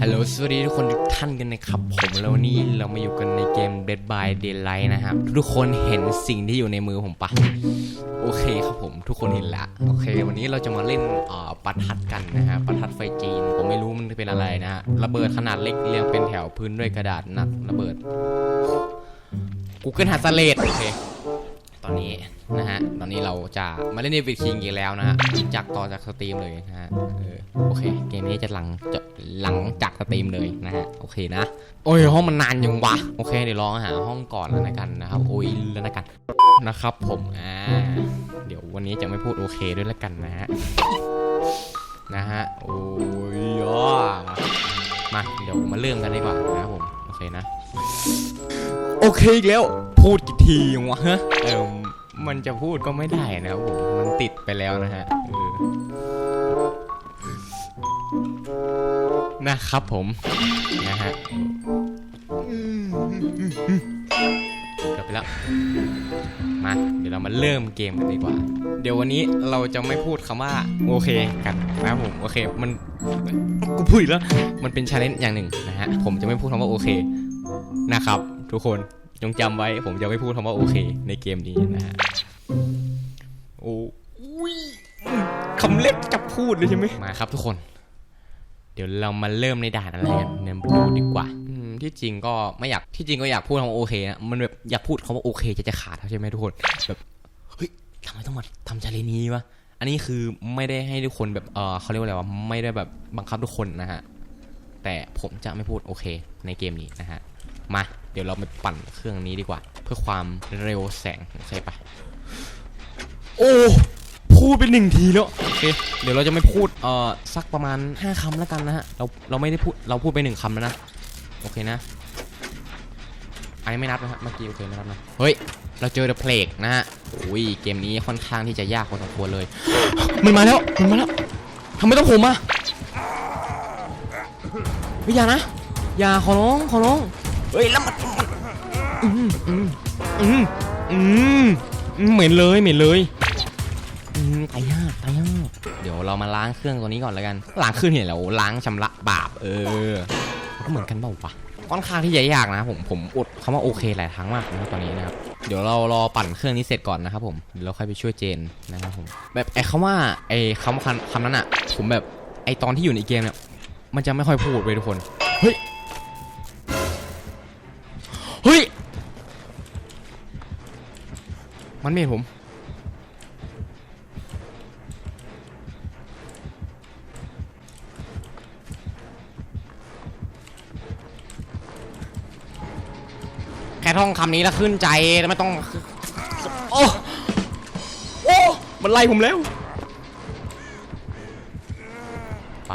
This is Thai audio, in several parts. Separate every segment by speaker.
Speaker 1: ฮัลโหลสวัสดีทุกคนทุกท่านกันนะครับ ผมแล้ววันนี้เรามาอยู่กันในเกม Dead by Daylight นะครับ ทุกคนเห็นสิ่งที่อยู่ในมือผมปะโอเคครับผมทุกคนเห็นละโอเค วันนี้เราจะมาเล่นประทัดกันนะฮะประทัดไฟจีน ผมไม่รู้มันเป็นอะไรนะฮะระเบิดขนาดเล็กเรียงเป็นแถวพื้นด้วยกระดาษนัดระเบิด Google หาสเลดโอเค ตอนนี้นะฮะ ตอนนี้เราจะมาเล่นเดวิดคิงอีกแล้วนะฮะ จากต่อจากสตรีมเลยนะฮะ เออ โอเค เกมนี้จะหลังจะหลังจากสตรีมเลยนะฮะ โอเคนะ โอ้ยห้องมันนานยังวะ โอเคเดี๋ยวลองหาห้องก่อนแล้วกันนะครับ โอ้ยแล้วกัน นะครับผม อ่า เดี๋ยววันนี้จะไม่พูดโอเคด้วยแล้วกันนะฮะ นะฮะ โอ้ยอะมา เดี๋ยวมาเริ่มกันดีกว่านะครับผม โอเคนะ โอเคอีกแล้ว พูดกี่ทีวะฮะเออมันจะพูดก็ไม่ได้นะครับผม มันติดไปแล้วนะฮะนะครับผม นะฮะกลับไปแล้ว มา เดี๋ยวเรามาเริ่มเกมกันดีกว่า เดี๋ยววันนี้เราจะไม่พูดคำว่า โอเคกันนะผม โอเค มันกูพูดแล้ว มันเป็นชาเลนจ์อย่างหนึ่งนะฮะ ผมจะไม่พูดคำว่าโอเค นะครับ ทุกคนจงจำไว้ ผมจะไม่พูดคำว่าโอเค ในเกมนี้นะฮะโอ้ยคำเล็กจะพูดเลยใช่ไหมมาครับทุกคน เดี๋ยวเรามาเริ่มในด่านอะไรกันเนี่ยมาดูดีกว่าอืมที่จริงก็ไม่อยากที่จริงก็อยากพูดคำว่าโอเคนะมันแบบอยากพูดคำว่าโอเค จะจะขาดแล้วใช่ไหมทุกคนแบบเฮ้ยทำไมต้องมาทำชาเลนจ์นี้วะอันนี้คือไม่ได้ให้ทุกคนแบบเออเขาเรียกว่าอะไรวะไม่ได้แบบบังคับทุกคนนะฮะแต่ผมจะไม่พูดโอเค ในเกมนี้นะฮะมา เดี๋ยวเราไปปั่นเครื่องนี้ดีกว่า เพื่อความเร็วแสงใช่ปะโอ้พูดเป็นหนึ่งทีแล้วโอเคเดี๋ยวเราจะไม่พูดเอ่อสักประมาณ 5คำแล้วกันนะฮะเราเราไม่ได้พูดเราพูดไปหนึ่งคำแล้วนะโอเคนะอันนี้ไม่นับนะฮะเมื่อกี้โอเคไม่นับนะเฮ้ยเราเจอเดอะเพลกนะฮะอุ้ยเกมนี้ค่อนข้างที่จะยากพอสมควรเลยมันมาแล้วมันมาแล้วทำไมต้องผมอะไม่อย่านะอย่าขอร้องขอร้อง เฮ้ยแล้วมันอืมอืมอืมอืมเหม็นเลยเหม็นเลยอืมตายยากตายยากเดี๋ยวเรามาล้างเครื่องตัวนี้ก่อนแล้วกันล้างเครื่องเนี่ยเราล้างชำระบาปเออมันก็เหมือนกันเปล่าวะค่อนข้างที่จะยากนะผมผมอดคำว่าโอเคหลายครั้งมากนะตอนนี้นะครับเดี๋ยวเรารอปั่นเครื่องนี้เสร็จก่อนนะครับผมเดี๋ยวเราค่อยไปช่วยเจนนะครับผมแบบไอ้คำว่าไอ้คำคำนั้นอะผมแบบไอ้ตอนที่อยู่ในเกมเนี่ยมันจะไม่ค่อยพูดเว้ยทุกคนเฮ้ย มันไม่เห็นผม แค่ท่องคำนี้แล้วขึ้นใจแล้วไม่ต้อง โอ้ โอ้ มันไล่ผมแล้วไป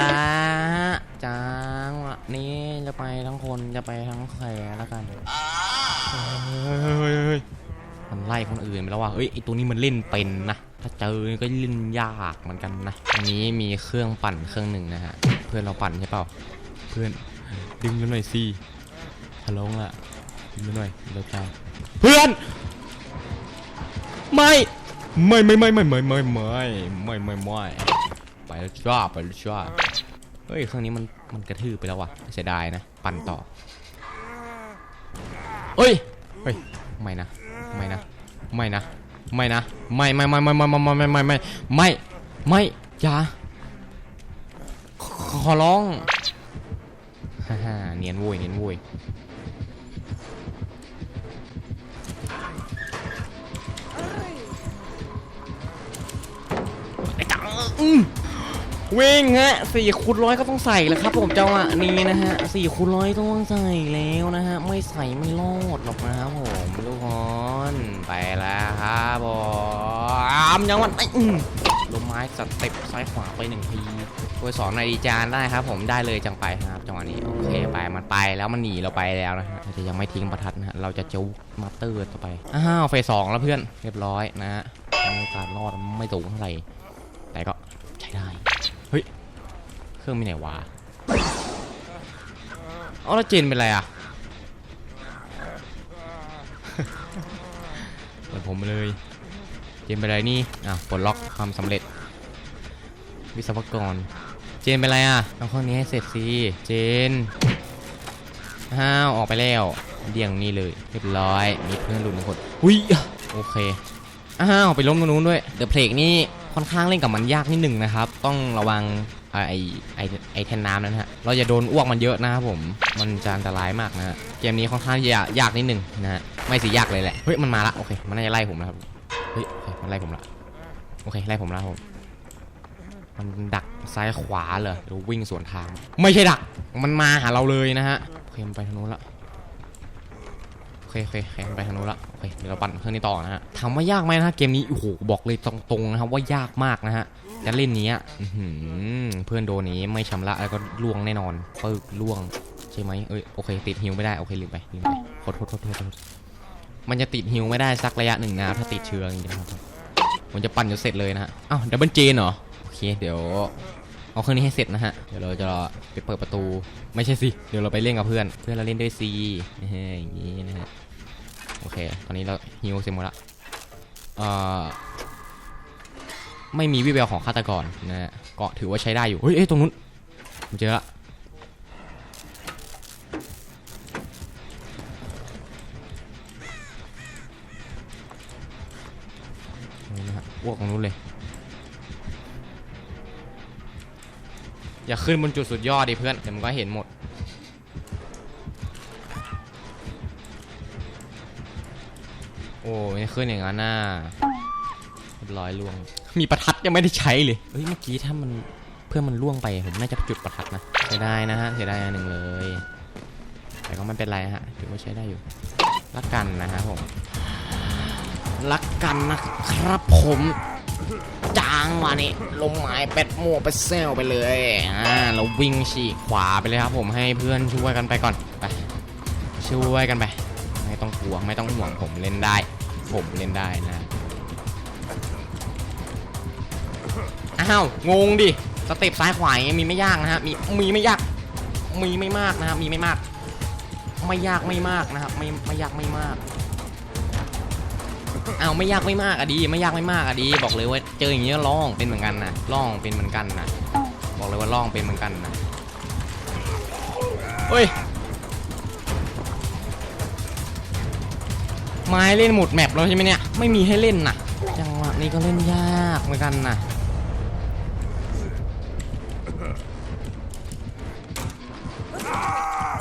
Speaker 1: ละจังวะนี้จะไปทั้งคนจะไปทั้งแขแล้วกัน มันไล่คนอื่นไปแล้วว่ะเฮ้ยไอตัวนี้มันเล่นเป็นนะ ถ้าเจอก็เล่นยากเหมือนกันนะอันนี้มีเครื่องปั่นเครื่องหนึ่งนะฮะ เพื่อนเราปั่นใช่เปล่า เพื่อนดึงกันหน่อยสิฮัลโหลล่ะดึงกันหน่อยเร็วจังเพื่อน ไม่ ไม่ไม่ไม่ไม่ไม่ไม่ไม่ไม่ไม่ไม่ไปแล้วจ้าไปแล้วจ้าเฮ้ยเครื่องนี้มันมันกระทืบไปแล้วว่ะเสียดายนะ ปั่นต่อ เฮ้ย เฮ้ย ไม่นะ ไม่นะ ไม่นะ ไม่นะ ไม่ไม่ไม่ไม่ไม่ไม่ไม่ไม่ไม่ไม่ไม่อย่าขอร้องฮ่าฮ่าเนียนโว้ยเนียนโว้ยไอ้กังอืม วิ่งฮะสี่คูณร้อยก็ต้องใส่แล้วครับผมเจ้าอะนี่นะฮะสี่คูณร้อยต้องใส่แล้วนะฮะไม่ใส่ไม่รอดหรอกนะครับผมทุกคนไปแล้วครับผมยังวันไอ้อืมลมไม้สเต็ปซ้ายขวาไปหนึ่งทีช่วยสอนหนอยดีจานได้ครับ ผมได้เลยจังไปครับจังหวะนี้โอเคไปมันไปแล้วมันหนีเราไปแล้วนะฮะแต่ยังไม่ทิ้งประทัดนะฮะเราจะจูมาเตอร์ต่อไปอ้าวเฟสสองแล้วเพื่อนเรียบร้อยนะฮะโอกาสรอดไม่สูงเท่าไหร่แต่ก็ใช้ได้ เฮ้ย เครื่องมีไหนวะเอาแล้วเจนเป็นไรอะเปิดผมเลย เจนเป็นไรนี่ อะปลดล็อกความสำเร็จ วิศวกร เจนเป็นไรอะทำเครื่องนี้ให้เสร็จสิ เจนอ้าวออกไปแล้ว เดี่ยงนี่เลย เรียบร้อย มีเพื่อนหลุดหนึ่งคน อุ้ย โอเค อ้าว ไปล้มตรงนู้นด้วย เดอะเพลกนี่ ค่อนข้างเล่นกับมันยากนิดหนึ่งนะครับ ต้องระวังไอไอไอไอแทนน้ำนั้นฮะเราอย่าโดนอ้วกมันเยอะนะครับผมมันจะอันตรายมากนะฮะเกมนี้ค่อนข้างยากยากนิดหนึ่งนะฮะไม่สิยากเลยแหละเฮ้ยมันมาละโอเคมันน่าจะไล่ผมแล้วครับเฮ้ยมันไล่ผมละโอเคไล่ผมล้วครับผมมันดักซ้ายขวาเหรอเดี๋ยววิ่งสวนทาง ไม่ใช่ดัก มันมาหาเราเลยนะฮะโอเคมันไปทางนู้นละ เคโอเคไปทางนู้นละโอเคเดี๋ยวเราปั่นเครื่องนี้ต่อนะฮะถามว่ายากไหมนะฮะเกมนี้โอ้โหบอกเลยตรงๆนะครับว่ายากมากนะฮะจะเล่นนี้เพื่อนโดนี้ไม่ชำระแล้วก็ล่วงแน่นอนปึกล่วงใช่ไหมเอ้ยโอเค ติดฮิวไม่ได้โอเคลืมไปลืมไปขอโทษโทษโทษมันจะติดฮิวไม่ได้สักระยะหนึ่งนะถ้าติดเชื้ออย่างนี้นะครับผมจะปั่นจนเสร็จเลยนะฮะอ้าวดับเบิลเจนเหรอโอเคเดี๋ยว เอาเครื่องนี้ให้เสร็จนะฮะ เดี๋ยวเราจะไปเปิดประตู ไม่ใช่สิ เดี๋ยวเราไปเล่นกับเพื่อน เพื่อนเราเล่นด้วยซีเฮ้ยอย่างนี้นะฮะ โอเค ตอนนี้เราฮิวเสร็จหมดละเอ่อไม่มีวิแววของฆาตกรนะฮะก็ถือว่าใช้ได้อยู่ เฮ้ยเอ้ยตรงนู้นผมเจอละ ขึ้นบนจุดสุดยอดดิเพื่อนเดี๋ยวมันก็เห็นหมด โอ้ยขึ้นอย่างนั้นน่ะเรียบร้อยล่วง มีประทัดยังไม่ได้ใช้เลยเฮ้ยเมื่อกี้ถ้ามันเพื่อนมันล่วงไปผมน่าจะจุดประทัดนะเสียดายนะฮะเสียดายอันหนึ่งเลย แต่ก็ไม่เป็นไรฮะถือว่าใช้ได้อยู่รักกันนะฮะผมรักกันนะครับผม จางมานี่ลงไม้เป็ดมั่วเป็ดเซลไปเลยอ่าเราวิ่งฉีกขวาไปเลยครับผมให้เพื่อนช่วยกันไปก่อนไปช่วยกันไป ไม่ต้องกลัวไม่ต้องห่วงผมเล่นได้ ผมเล่นได้นะอ้าวงงดิสเต็ปซ้ายขวาอย่างเงี้ยมีไม่ยากนะฮะมีมีไม่ยากมีไม่มากนะครับมีไม่มาก ไม่ยากไม่มากนะครับไม่ไม่ยากไม่มาก อ้าวไม่ยากไม่มากอะดี ไม่ยากไม่มากอะดี บอกเลยว่าเจออย่างเงี้ยล่องเป็นเหมือนกันนะล่องเป็นเหมือนกันนะบอกเลยว่าล่องเป็นเหมือนกันนะเฮ้ยไม้เล่นหมดแมปแล้วใช่ไหมเนี่ยไม่มีให้เล่นนะจังหวะนี้ก็เล่นยากเหมือนกันนะ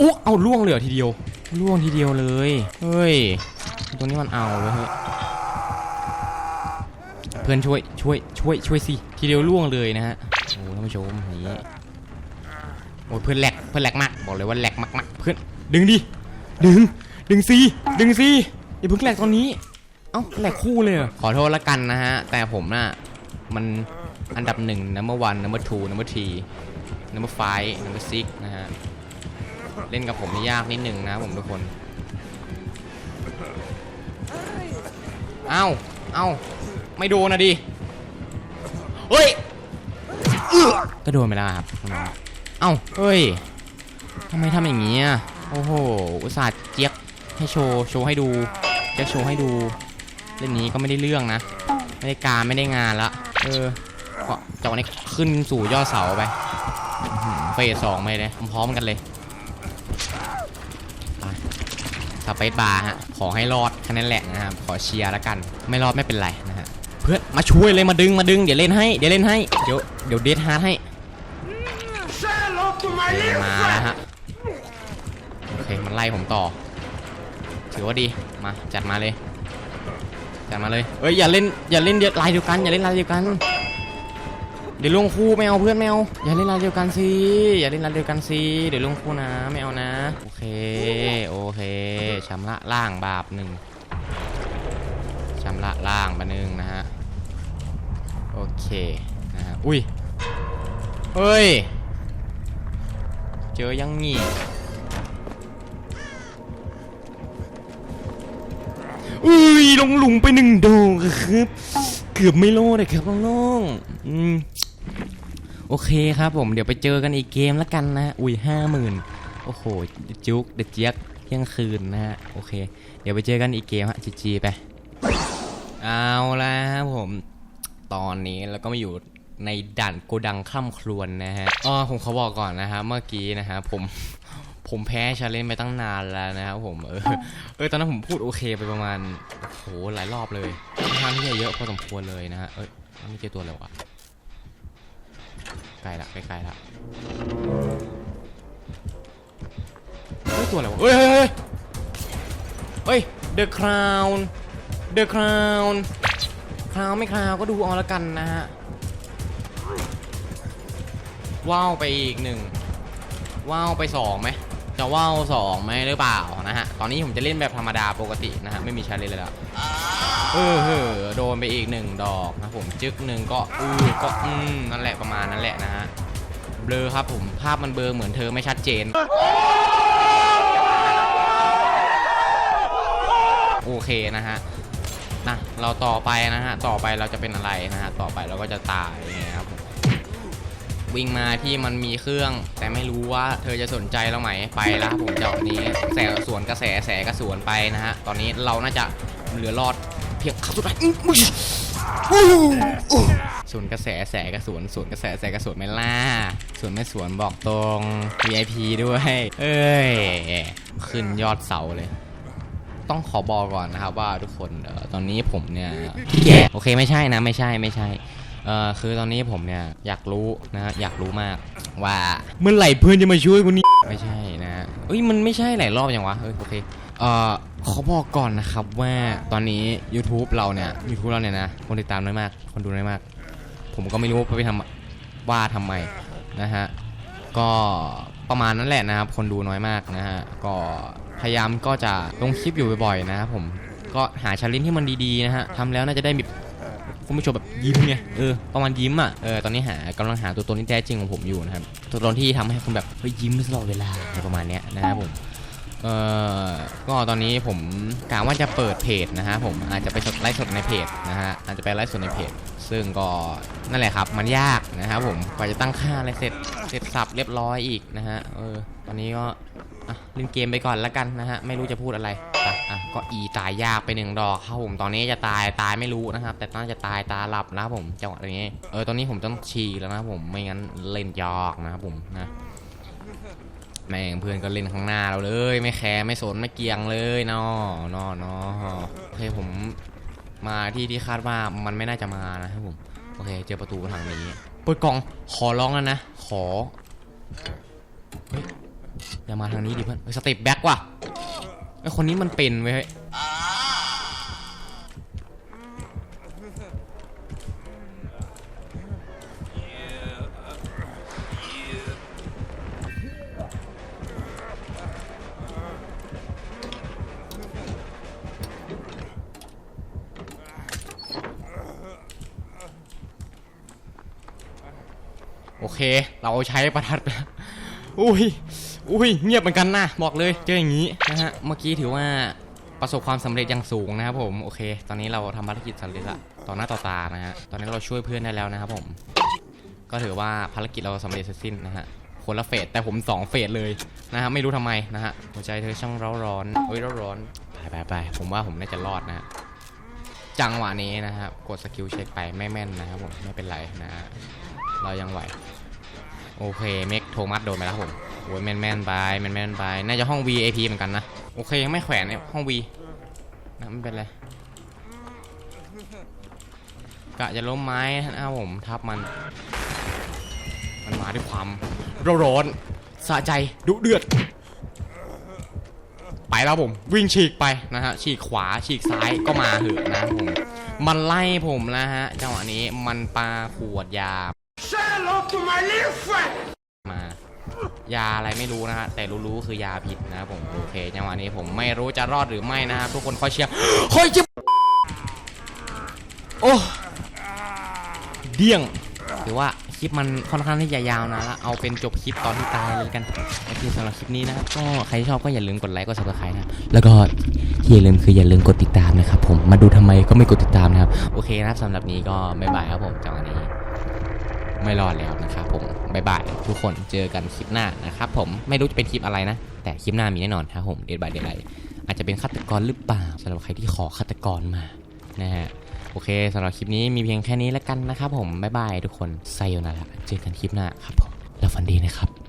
Speaker 1: อุ๊เอาล่วงเหลือทีเดียวล่วงทีเดียวเลย เฮ้ยตรงนี้มันเอาเว้ยเฮ้ย เพื่อนช่วยช่วยช่วยช่วยสิทีเดียวล่วงเลยนะฮะโอ้ท่านผู้ชมนี่โอ้ยเพื่อนแหลกเพื่อนแหลกมากบอกเลยว่าแหลกมากๆเพื่อนดึงดิดึงดึงสิดึงสิอย่าเพิ่งแหลกตอนนี้เอ้าแหลกคู่เลยขอโทษละกันนะฮะแต่ผมน่ะมันอันดับหนึ่ง number one number two number three number five number six นะฮะเล่นกับผมนี่ยากนิดหนึ่งนะผมทุกคนเอ้าเอ้า ไม่โดนนะดิ เฮ้ยเอื้อก็โดนไปแล้วครับน้องๆเอ้า เฮ้ยทำไมทำอย่างนี้อะโอ้โห อุตส่าห์เจี๊ยบให้โชว์ โชว์ให้ดูจะโชว์ให้ดูเล่นนี้ก็ไม่ได้เรื่องนะ ไม่ได้การไม่ได้งานละ เออก็จอนี้ขึ้นสู่ยอดเสาไปอื้อหือเฟสสองไปเลย พร้อมๆกันเลยไปสเปซบาร์ฮะ ขอให้รอดแค่นั้นแหละนะครับ ขอเชียร์แล้วกัน ไม่รอดไม่เป็นไรนะฮะเพื่อนมาช่วยเลยมาดึงมาดึงเดี๋ยวเล่นให้เดี๋ยวเล่นให้เดี๋ยวเดี๋ยวเดทฮาร์ดให้มาแล้วฮะโอเคมันไล่ผมต่อ ถือว่าดีมาจัดมาเลยจัดมาเลยเอ้ยอย่าเล่นอย่าเล่นเดียวลายเดียวกันอย่าเล่นลายเดียวกัน เดี๋ยวลงคู่ไม่เอาเพื่อนไม่เอาอย่าเล่นลายเดียวกันสิอย่าเล่นลายเดียวกันสิเดี๋ยวลงคู่นะไม่เอานะโอเคโอเคชำระล่างบาปหนึ่งชำระล่างบาหนึ่งนะฮะ เคนะฮะอุ้ยเฮ้ย เจอยังงี้อุ้ยลงหลุมไปหนึ่งดอกครับ เกือบไม่โลดเลยครับน้องๆอืมโอเคครับผมเดี๋ยวไปเจอกันอีกเกมแล้วกันนะอุ้ยห้าหมื่นโอ้โหจุกเดเจี๊ยกเที่ยงคืนนะฮะโอเค เดี๋ยวไปเจอกันอีกเกมฮะจีจีไป เอาละครับผม ตอนนี้เราก็มาอยู่ในด่านโกดังคล่ำครวญนะฮะอ๋อผมเขาบอกก่อนนะฮะเมื่อกี้นะฮะผมผมแพ้ชาเลนจ์ไปตั้งนานแล้วนะครับผมเออเออตอนนั้นผมพูดโอเคไปประมาณโหหลายรอบเลยค่อนข้างที่เยอะพอสมควรเลยนะฮะเอ้ยนี่เจอตัวอะไรวะใกลละใกล้ๆละเฮ้ยตัวอะไรวะเฮ้ยเฮ้ยเฮ้ยเฮ้ย The Crown The Crown คราวไม่คราวก็ดูเอาละกันนะฮะ ว้าวไปอีกหนึ่ง ว้าวไปสองไหม จะว้าวสองไหมหรือเปล่านะฮะ ตอนนี้ผมจะเล่นแบบธรรมดาปกตินะฮะ ไม่มีชาเลนจ์เลยละเออเฮอโดนไปอีกหนึ่งดอกนะผมจึกหนึ่งก็อือก็อืมนั่นแหละประมาณนั้นแหละนะฮะ เบลอครับผม ภาพมันเบลอเหมือนเธอไม่ชัดเจนโอเคนะฮะ นะเราต่อไปนะฮะต่อไปเราจะเป็นอะไรนะฮะต่อไปเราก็จะตายอย่างเงี้ยครับวิ่งมาที่มันมีเครื่อง แต่ไม่รู้ว่าเธอจะสนใจเราไหมไปแล้วผมจะเอานี้แสสวนกระแสแสกระสวนไปนะฮะตอนนี้เราน่าจะเหลือรอดเพียงขับสุดท้ายอื้ออุ๊ยสวนกระแสแสกระสวนสวนกระแสแสกระสวนไม่ล่าสวนไม่สวนบอกตรง VIP ด้วย เอ้ยขึ้นยอดเสาเลย ต้องขอบอกก่อนนะครับว่าทุกคนเอ่อตอนนี้ผมเนี่ยแย่โอเคไม่ใช่นะไม่ใช่ไม่ใช่เอ่อคือตอนนี้ผมเนี่ยอยากรู้นะฮะอยากรู้มากว่าเมื่อไหร่เพื่อนจะมาช่วยกูนี่ไม่ใช่นะเอ้ยมันไม่ใช่หลายรอบยังวะเฮ้ยโอเคเอ่อขอบอกก่อนนะครับว่าตอนนี้ YouTube เราเนี่ย YouTube เราเนี่ยนะคนติดตามน้อยมาก คนดูน้อยมาก ผมก็ไม่รู้ว่าไปทำว่าทำไมนะฮะก็ประมาณนั้นแหละนะครับ คนดูน้อยมากนะฮะก็ พยายามก็จะลงคลิปอยู่บ่อยๆนะครับผมก็หาชาเลนจ์ที่มันดีๆนะฮะทำแล้วน่าจะได้แบบคุณผู้ชมแบบยิ้มไงเออประมาณยิ้มอะเออตอนนี้หากำลังหาตัวตนที่แท้จริงของผมอยู่นะครับตัวตนที่ทำให้คุณแบบเฮ้ยยิ้มตลอดเวลาอะไรประมาณเนี้ยนะครับผมเออก็ตอนนี้ผมกะว่าจะเปิดเพจนะฮะผมอาจจะไปสดไลฟ์สดในเพจนะฮะอาจจะไปไลฟ์สดในเพจ ซึ่งก็นั่นแหละครับมันยากนะครับผมกว่าจะตั้งค่าอะไรเสร็จเสร็จสับเรียบร้อยอีกนะฮะเออตอนนี้ก็ อะเล่นเกมไปก่อนแล้วกันนะฮะไม่รู้จะพูดอะไรอะอะก็อีตายยากไปหนึ่งดอกครับผมตอนนี้จะตายตายไม่รู้นะครับ แต่น่าจะตายตาหลับนะครับผมจังหวะนี้เออตอนนี้ผมต้องฉี่แล้วนะครับผมไม่งั้นเล่นยากนะครับผมนะแม่งเพื่อนก็เล่นข้างหน้าเราเลย ไม่แคร์ไม่สนไม่เกียงเลยนอนอนอโอเคผมมาที่ที่คาดว่ามันไม่น่าจะมานะครับผมโอเค เจอประตูทางนี้เปิดกล่องขอร้องแล้วนะขอเฮ้ย อย่ามาทางนี้ดิเพื่อนเฮ้ยสเต็ปแบ็กว่ะไอคนนี้มันเป็นเว้ยเฮ้ยโอเค เราใช้ประทัดไปแล้วอุ้ย อุ้ยเงียบเหมือนกันนะบอกเลยเจออย่างนี้นะฮะเมื่อกี้ถือว่าประสบความสำเร็จอย่างสูงนะครับผมโอเค ตอนนี้เราทำภารกิจสำเร็จละต่อหน้าต่อตานะฮะตอนนี้เราช่วยเพื่อนได้แล้วนะครับผม ก็ถือว่าภารกิจเราสำเร็จเสร็จสิ้นนะฮะคนละเฟสแต่ผมสองเฟสเลยนะฮะไม่รู้ทำไมนะฮะหัวใจเธอช่างร้าร้อนเฮ้ยร้าร้อนไปไปไปผมว่าผมน่าจะรอดนะฮะจังหวะนี้นะครับกดสกิลเช็คไปไม่แม่นนะครับผมไม่เป็นไรนะฮะเรายังไหวโอเคเมกโทมัสโดนไปแล้วผม อ้ยแมนแมนไปแมนแมนไปน่าจะห้อง VIP เหมือนกันนะโอเคยังไม่แขวนเนี่ยห้อง V นะไม่เป็นไรกะจะล้มไม้นะผมทับมัน มันมาด้วยความร้อนร้อนสะใจดุเดือด ไปแล้วผมวิ่งฉีกไปนะฮะฉีกขวาฉีกซ้ายก็มาเหอะนะผมมันไล่ผมนะฮะจังหวะนี้มันปาขวดยามา ยาอะไรไม่รู้นะฮะแต่รู้ๆคือยาพิษนะครับผมโอเคจังหวะนี้ผมไม่รู้จะรอดหรือไม่นะครับทุกคนคอยเชียร์คอยจิบโอ้เดี่ยงถือว่าคลิปมันค่อนข้างที่จะยาวนะแล้วเอาเป็นจบคลิปตอนที่ตายเลยกันโอเคสำหรับคลิปนี้นะครับก็ใครชอบก็อย่าลืมกดไลค์กด subscribe นะแล้วก็ที่อย่าลืมคืออย่าลืมกดติดตามนะครับผมมาดูทำไมก็ไม่กดติดตามนะครับโอเคนะครับสำหรับนี้ก็บ๊ายบายครับผมจังหวะนี้ ไม่รอดแล้วนะครับผมบายบายทุกคนเจอกันคลิปหน้านะครับผมไม่รู้จะเป็นคลิปอะไรนะ แต่คลิปหน้ามีแน่นอนครับผมเดดบายเดดไลอาจจะเป็นฆาตกรหรือเปล่าสำหรับใครที่ขอฆาตกรมานะฮะโอเคสำหรับคลิปนี้มีเพียงแค่นี้แล้วกันนะครับผมบ๊ายบายทุกคนไซโยนาระเจอกันคลิปหน้าครับผมแล้วฝันดีนะครับ